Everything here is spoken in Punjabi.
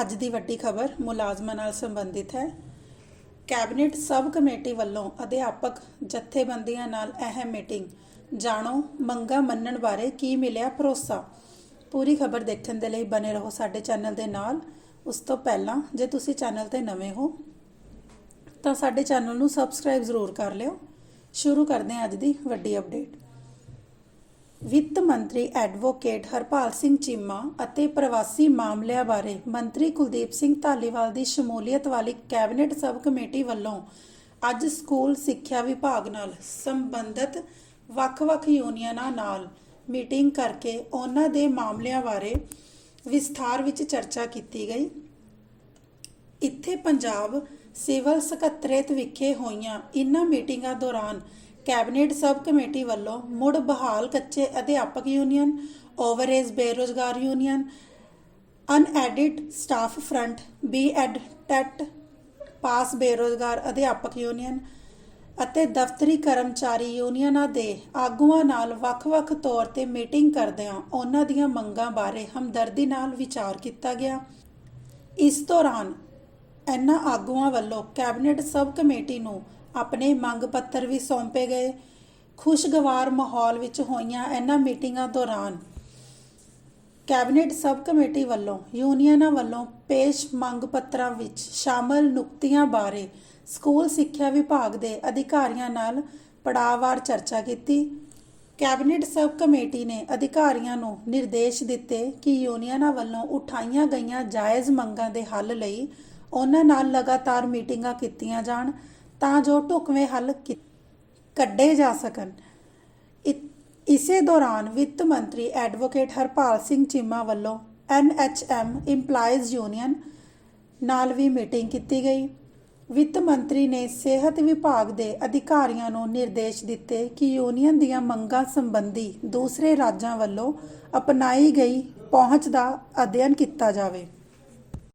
ਅੱਜ ਦੀ ਵੱਡੀ ਖਬਰ ਮੁਲਾਜ਼ਮਾਂ ਨਾਲ ਸੰਬੰਧਿਤ ਹੈ। ਕੈਬਨਿਟ ਸਬ ਕਮੇਟੀ ਵੱਲੋਂ ਅਧਿਆਪਕ ਜਥੇਬੰਦੀਆਂ ਨਾਲ ਅਹਿਮ ਮੀਟਿੰਗ। ਜਾਣੋ, ਮੰਗਾ ਮੰਨਣ ਬਾਰੇ ਕੀ ਮਿਲਿਆ ਭਰੋਸਾ? ਪੂਰੀ ਖਬਰ ਦੇਖਣ ਦੇ ਲਈ ਬਨੇ ਰਹੋ ਸਾਡੇ ਚੈਨਲ ਦੇ ਨਾਲ। ਉਸ ਤੋਂ ਪਹਿਲਾਂ, ਜੇ ਤੁਸੀਂ ਚੈਨਲ ਤੇ ਨਵੇਂ ਹੋ, ਤਾਂ ਸਾਡੇ ਚੈਨਲ ਨੂੰ ਸਬਸਕ੍ਰਾਈਬ ਜ਼ਰੂਰ ਕਰ ਲਿਓ। ਸ਼ੁਰੂ ਕਰਦੇ ਹਾਂ ਅੱਜ ਦੀ ਵੱਡੀ ਅਪਡੇਟ। ਵਿੱਤ ਮੰਤਰੀ ਐਡਵੋਕੇਟ ਹਰਪਾਲ ਸਿੰਘ ਚੀਮਾ ਅਤੇ ਪ੍ਰਵਾਸੀ ਮਾਮਲਿਆਂ ਬਾਰੇ ਮੰਤਰੀ ਕੁਲਦੀਪ ਸਿੰਘ ਧਾਲੀਵਾਲ ਦੀ ਸ਼ਮੂਲੀਅਤ ਵਾਲੀ ਕੈਬਨਿਟ ਸਬ ਕਮੇਟੀ ਵੱਲੋਂ ਅੱਜ ਸਕੂਲ ਸਿੱਖਿਆ ਵਿਭਾਗ ਨਾਲ ਸੰਬੰਧਿਤ ਵੱਖ-ਵੱਖ ਯੂਨੀਅਨਾਂ ਨਾਲ ਮੀਟਿੰਗ ਕਰਕੇ ਉਹਨਾਂ ਦੇ ਮਾਮਲਿਆਂ ਬਾਰੇ ਵਿਸਥਾਰ ਵਿੱਚ ਚਰਚਾ ਕੀਤੀ ਗਈ। ਇੱਥੇ ਪੰਜਾਬ ਸਿਵਲ ਸਕੱਤਰੇਤ ਵਿਖੇ ਹੋਈਆਂ ਇਨ੍ਹਾਂ ਮੀਟਿੰਗਾਂ ਦੌਰਾਨ ਕੈਬਨਿਟ ਸਬ ਕਮੇਟੀ ਵੱਲੋਂ ਮੁੜ ਬਹਾਲ ਕੱਚੇ ਅਧਿਆਪਕ union overage ਬੇਰੋਜ਼ਗਾਰ union, unaided staff front, BEd TET pass ਬੇਰੋਜ਼ਗਾਰ ਅਧਿਆਪਕ ਯੂਨੀਅਨ ਅਤੇ ਦਫ਼ਤਰੀ ਕਰਮਚਾਰੀ ਯੂਨੀਅਨਾਂ ਦੇ ਆਗੂਆਂ ਨਾਲ ਵੱਖ-ਵੱਖ ਤੌਰ ਤੇ ਮੀਟਿੰਗ ਕਰਦਿਆਂ ਉਹਨਾਂ ਦੀਆਂ ਮੰਗਾਂ ਬਾਰੇ ਹਮਦਰਦੀ ਨਾਲ ਵਿਚਾਰ ਕੀਤਾ ਗਿਆ। ਇਸ ਦੌਰਾਨ ਇਹਨਾਂ ਆਗੂਆਂ ਵੱਲੋਂ ਕੈਬਨਿਟ ਸਬ ਕਮੇਟੀ ਨੂੰ ਆਪਣੇ ਮੰਗ ਪੱਤਰ ਵੀ ਸੌਂਪੇ ਗਏ। ਖੁਸ਼ਗਵਾਰ ਮਾਹੌਲ ਵਿੱਚ ਹੋਈਆਂ ਇਹਨਾਂ ਮੀਟਿੰਗਾਂ ਦੌਰਾਨ ਕੈਬਨਿਟ ਸਬ ਕਮੇਟੀ ਵੱਲੋਂ, ਯੂਨੀਅਨਾਂ ਵੱਲੋਂ ਪੇਸ਼ ਮੰਗ ਪੱਤਰਾਂ ਵਿੱਚ ਸ਼ਾਮਲ ਨੁਕਤਿਆਂ ਬਾਰੇ ਸਕੂਲ ਸਿੱਖਿਆ ਵਿਭਾਗ ਦੇ ਅਧਿਕਾਰੀਆਂ ਨਾਲ ਪੜਾਅਵਾਰ ਚਰਚਾ ਕੀਤੀ। ਕੈਬਨਿਟ ਸਬ ਕਮੇਟੀ ਨੇ ਅਧਿਕਾਰੀਆਂ ਨੂੰ ਨਿਰਦੇਸ਼ ਦਿੱਤੇ ਕਿ ਯੂਨੀਅਨਾਂ ਵੱਲੋਂ ਉਠਾਈਆਂ ਗਈਆਂ ਜਾਇਜ਼ ਮੰਗਾਂ ਦੇ ਹੱਲ ਲਈ ਉਹਨਾਂ ਨਾਲ ਲਗਾਤਾਰ ਮੀਟਿੰਗਾਂ ਕੀਤੀਆਂ ਜਾਣ। ਤਾਂ ਜੋ ਢੁਕਵੇਂ ਹੱਲ ਕੀ- ਕੱਢੇ ਜਾ ਸਕਣ। ਇ- ਇਸੇ ਦੌਰਾਨ ਵਿੱਤ ਮੰਤਰੀ ਐਡਵੋਕੇਟ ਹਰਪਾਲ ਸਿੰਘ ਚੀਮਾ ਵੱਲੋਂ ਐਨਐਚਐਮ EMPLOYEES ਯੂਨੀਅਨ ਨਾਲ ਵੀ ਮੀਟਿੰਗ ਕੀਤੀ ਗਈ। ਵਿੱਤ ਮੰਤਰੀ ਨੇ ਸਿਹਤ ਵਿਭਾਗ ਦੇ ਅਧਿਕਾਰੀਆਂ ਨੂੰ ਨਿਰਦੇਸ਼ ਦਿੱਤੇ ਕਿ ਯੂਨੀਅਨ ਦੀਆਂ ਮੰਗਾਂ ਸੰਬੰਧੀ ਦੂਸਰੇ ਰਾਜਾਂ ਵੱਲੋਂ ਅਪਣਾਈ ਗਈ ਪਹੁੰਚ ਦਾ ਅਧਿਐਨ ਕੀਤਾ ਜਾਵੇ।